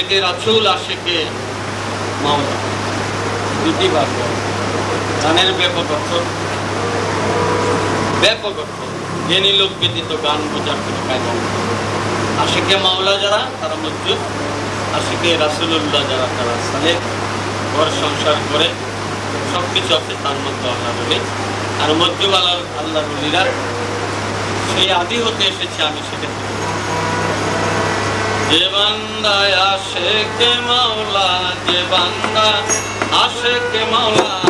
থেকে রাসুল আশেকে মাওলা। দুটি ভাগ গানের ব্যাপক অর্থ ব্যাপক অর্থ জ্ঞানী লোক ব্যতীত গান বোঝার কোনো কাজ আশেকে মাওলা যারা, তারা মজুদ আশেকে রাসুল্লাহ যারা, তারা সালে ঘর সংসার করে সব কিছু আছে তার মধ্যে আল্লাহ রবি আর মজুব আল্লাহ আল্লাহ রবিরা সেই আদি হতে এসেছে আমি সেটা। যে বান্দায় আসে কে মাওলা যে বান্দা আসে কে মাওলা।